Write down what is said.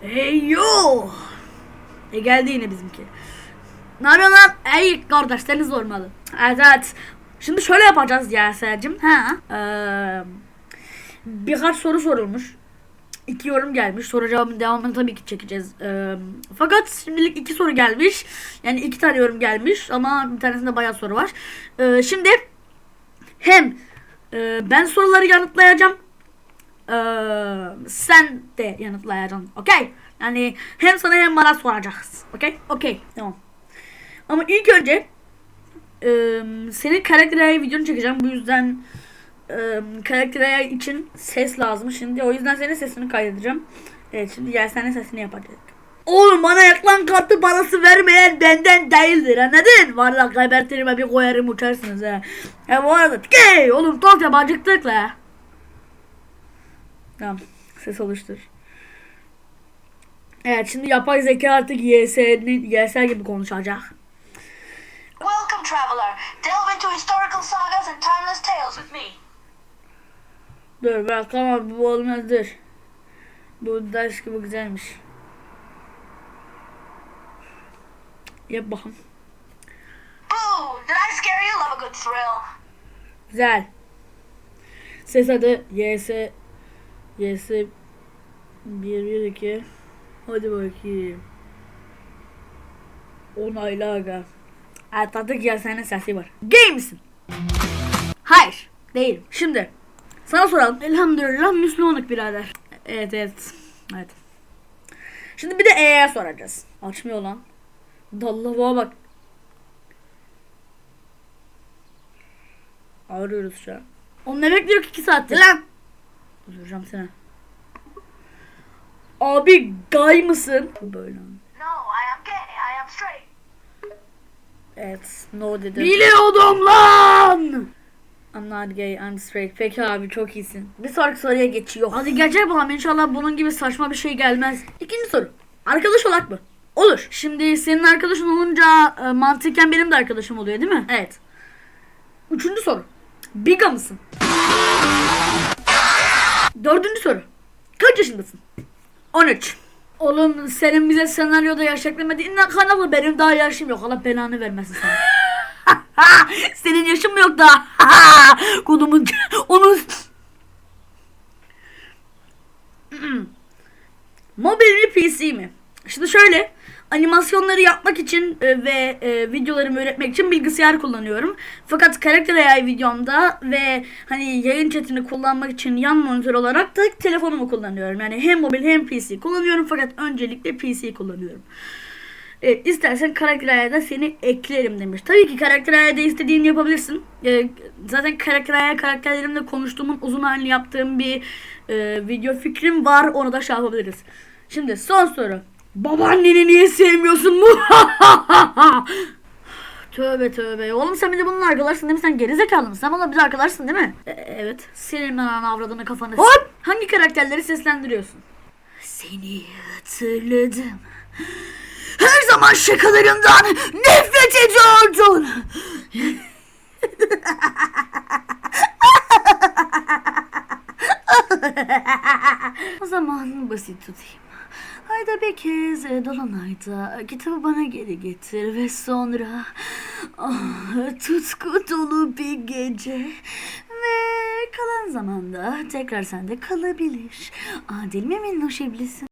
Hey yo. E geldi yine bizimki. Yapıyorsun lan? Ey kardeş seni sormalı. Evet. Şimdi şöyle yapacağız ya Sercim. Ha. Eee birkaç soru sorulmuş. İki yorum gelmiş. Soru cevabının devamını tabii ki çekeceğiz. Eee, fakat şimdilik iki soru gelmiş. Yani iki tane yorum gelmiş ama bir tanesinde bayağı soru var. Eee, şimdi hem eee, ben soruları yanıtlayacağım. Eee, sen de yanıtlayacaksın. Okey? Yani hem sana hem bana soracağız. Okey? Okey. Tamam. Ama ilk önce eee senin karakter videonu çekeceğim. Bu yüzden eee karakter için ses lazım şimdi. O yüzden senin sesini kaydedeceğim. Evet şimdi gel senin sesini yapacağız. Oğlum bana ekran kartı parası vermeyen benden değildir anladın? Valla gebertirim bir koyarım uçarsınız ha. Ya bu arada gey oğlum tok yap la. Tamam ses oluştur. Evet şimdi yapay zeka artık YS'nin YS gibi konuşacak. Welcome, traveler. Delve into historical sagas and timeless tales with me. Dur bak tamam bu olmaz dur. Bu ders gibi güzelmiş. Yap bakalım. Boo! Did I scare you? Love a good thrill. Güzel. Ses adı YS YS 1 1 2 Hadi bakayım. Onayla aga. Atladık ya senin sesi var. Gay misin? Hayır. Değilim. Şimdi sana soralım. Elhamdülillah Müslümanlık birader. Evet evet. Evet. Şimdi bir de E'ye soracağız. Açmıyor lan. Dallavuğa bak. Arıyoruz şu an. O ne bekliyor ki 2 saattir? Lan! Öldüreceğim seni. Abi gay mısın? Böyle. No, I am gay. I am straight. Evet, no dedim. Biliyordum lan! I'm not gay, I'm straight. Peki abi çok iyisin. Bir sonraki soruya geçiyor. Hadi geçer bakalım inşallah bunun gibi saçma bir şey gelmez. İkinci soru. Arkadaş olak mı? Olur. Şimdi senin arkadaşın olunca e, mantıken benim de arkadaşım oluyor değil mi? Evet. Üçüncü soru. Biga mısın? Dördüncü soru. Kaç yaşındasın? 13. Oğlum senin bize senaryoda yaş eklemediğinden kanalı benim daha yaşım yok. Allah belanı vermesin sana. senin yaşın mı yok daha? Kodumun onun Mobil mi PC mi? Şimdi şöyle animasyonları yapmak için e, ve e, videolarımı üretmek için bilgisayar kullanıyorum. Fakat karakter AI videomda ve hani yayın chatini kullanmak için yan monitör olarak da telefonumu kullanıyorum. Yani hem mobil hem PC kullanıyorum fakat öncelikle PC kullanıyorum. Evet, istersen karakter ayarda seni eklerim demiş. Tabii ki karakter ayarda istediğini yapabilirsin. Ee, zaten karakter ayar karakterlerimle konuştuğumun uzun halini yaptığım bir e, video fikrim var. Onu da şey yapabiliriz. Şimdi son soru. Babaanneni niye sevmiyorsun mu? tövbe tövbe. Oğlum sen bir de bunun arkadaşsın değil mi? Sen gerizekalı mısın? Sen bana bir arkadaşsın değil mi? E, evet. Senin ben ana avradını kafanı. Hop! Hangi karakterleri seslendiriyorsun? Seni hatırladım. Her zaman şakalarından nefret ediyordun. o zaman basit tutayım. Ayda bir kez Dolunay'da kitabı bana geri getir ve sonra ah, tutku dolu bir gece ve kalan zamanda tekrar sende kalabilir. Adil mi minnoş iblisin?